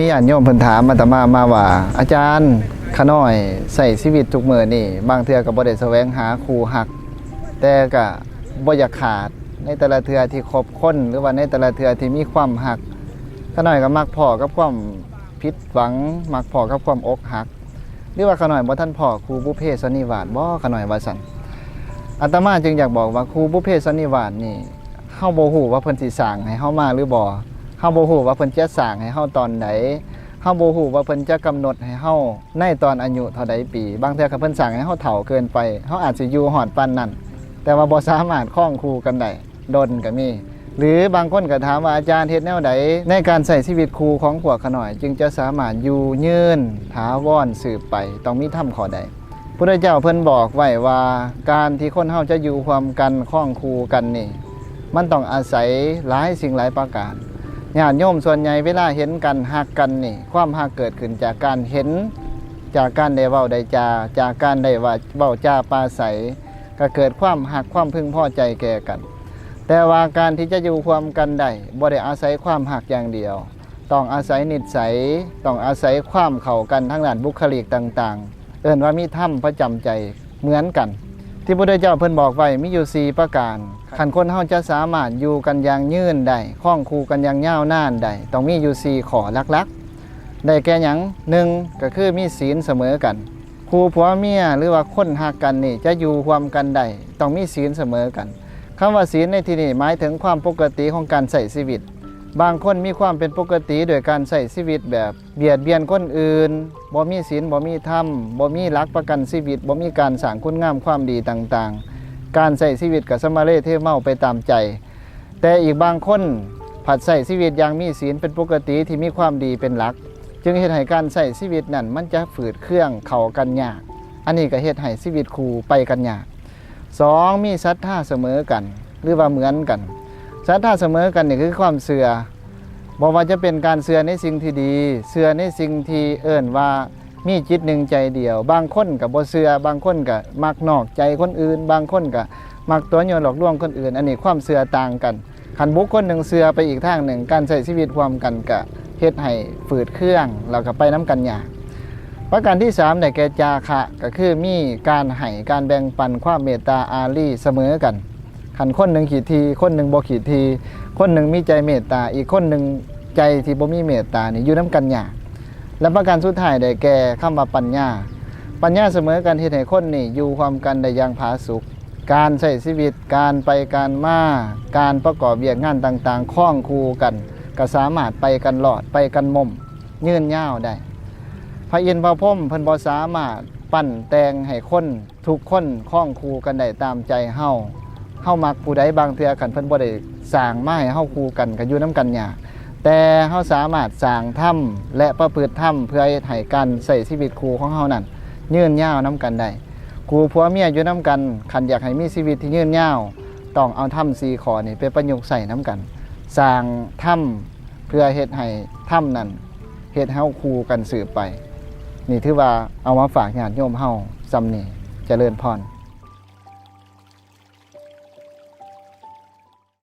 มีอันโยมเพิ่นถามอาตมามาว่า อาจารย์ขน้อยใส่ชีวิตทุกมื้อนี่บางเทื่อก็บ่ได้แสวงหาคู่ฮัก แต่ก็บ่อยากขาดในแต่ละเทื่อที่คบคนหรือว่าในแต่ละเทื่อที่มีความฮักขน้อยก็มักพอกับความผิดหวังมักพอกับความอกหัก หรือว่าขน้อยบ่ทันพอครูบุเพสนนิวาสบ่ขน้อยว่าซั่นอาตมาจึงอยากบอกว่าครูบุเพสนนิวาสนี่เฮาบ่ฮู้ว่าเพิ่นสิสร้างให้เฮามาหรือบ่าบ่ฮู้ว่าเพิ่นจะสร้างให้เฮาตอนใดเฮาบ่ฮู้ว่าเพิ่นจะกำหนดให้เฮาในตอนอายุเท่าใดปี บางเทื่อก็เพิ่นสร้างให้เฮาเฒ่าเกินไปเฮาอาจสิอยู่ฮอดปานนั้นแต่ว่าบ่สามารถคล้องคู่กันได้ดนก็มีหรือบางคนก็ถามว่าอาจารย์เฮ็ดแนวใดในการใช้ชีวิตครูของพวกขน่อย จึงจะสามารถอยู่ยืนถาวรสืบไปต้องมีธรรมข้อใดพุทธเจ้าเพิ่นบอกไว้ว่าการที่คนเฮาจะอยู่ความกันคล้องคูกันนี่ มันต้องอาศัยหลายสิ่งหลายประการ ญาติโยมส่วนใหญ่เวลาเห็นกันหักกันนี่ ความหักเกิดขึ้นจากการเห็น จากการได้เว้าได้จา จากการได้ว่าเว้าจาปราศัยก็เกิดความหักความพึงพอใจแก่กัน แต่ว่าการที่จะอยู่ความกันได้บ่ได้อาศัยความหักอย่างเดียว ต้องอาศัยนิสัย ต้องอาศัยความเข้ากันทั้งด้านบุคลิกต่าง ๆ เอิ่นว่ามีถ้ำประจำใจเหมือนกัน ที่พระพุทธเจ้าเพิ่นบอกไว้มีอยู่สี่ประการขันคนเฮาจะสามารถอยู่กันอย่างยืนได้คล้องคู่กันอย่างยาวนานได้ต้องมีอยู่สี่ข้อหลักๆได้แก่หยังหนึ่งก็คือมีศีลเสมอกันคู่ผัวเมียหรือว่าคนหักกันนี่จะอยู่ความกันได้ต้องมีศีลเสมอกันคำว่าศีลในที่นี้หมายถึงความปกติของการใช้ชีวิต บางคนมีความเป็นปกติโดยการใช้ชีวิตแบบเบียดเบียนคนอื่นบ่มีศีลบ่มีธรรมบ่มีหลักประกันชีวิตบ่มีการสร้างคุณงามความดีต่างๆ การใช้ชีวิตกับสมาเลเทเมาไปตามใจ แต่อีกบางคนผัดใช้ชีวิตอย่างมีศีลเป็นปกติที่มีความดีเป็นหลัก จึงเฮ็ดให้การใช้ชีวิตนั้นมันจะฝืดเครื่องเข้ากันยากอันนี้ก็เฮ็ดให้ชีวิตคู่ไปกันยากสองมีศรัทธาเสมอกัน หรือว่าเหมือนกัน ศรัทธาเสมอกันนี่คือความเสื่อบอกว่าจะเป็นการเสื่อในสิ่งที่ดี เสื่อในสิ่งที่เอิ่นว่ามีจิตหนึ่งใจเดียว บางคนกับบ่เสื่อบางคนกับมักนอกใจคนอื่น บางคนกับมักตัวโยนหลอกลวงคนอื่น อันนี้ความเสื่อต่างกันขันบุคคลหนึ่งเสื่อไปอีกทางหนึ่ง การใช้ชีวิตความกันกะเฮ็ดให้ฝืดเครื่องแล้วก็ไปน้ำกันยาประการที่3ได้แก่จาคะก็คือมีการให้การแบ่งปันความเมตตาอารีเสมอกัน ขันคนหนึ่งขีดที คนหนึ่งบ่ขีดที คนหนึ่งมีใจเมตตา อีกคนหนึ่งใจที่บ่มีเมตตานี่อยู่น้ำกันยากและประการสุดท้ายได้แก่คำว่าปัญญา ปัญญาเสมอกันเฮ็ดให้คนนี่อยู่ความกันได้อย่างผาสุกการใช้ชีวิตการไปการมาการประกอบเวียกงานต่างๆคล้องคูกันก็สามารถไปกันหลอดไปกันมุมยืนย่าวได้ พระอินทร์พระพรมเพิ่นบ่สามารถปั้นแต่งให้คนทุกคนคล้องคูกันได้ตามใจเฮา เฮามักผู้ใดบางเทื่อขันเพิ่นบ่ได้สร้างมาให้เฮาคู่กันก็อยู่นํกันยากแต่เฮาสามารถสร้างถ้ำและประพฤติถ้ำเพื่อให้การใช้ชีวิตคู่ของเฮานั้นยืนยาวนํกันได้คู่ผัวเมียอยู่นํกันคันอยากให้มีชีวิตที่ยืนยาวต้องเอาถ้ำ4ข้อนี่ไปประยุกต์ใส่นํกัน สร้างถ้ำเพื่อเฮ็ดให้ถ้ำนั้นเฮ็ดให้เฮาคู่กันสืบไป นี่ถือว่าเอามาฝากญาติโยมเฮาซำนี่เจริญพร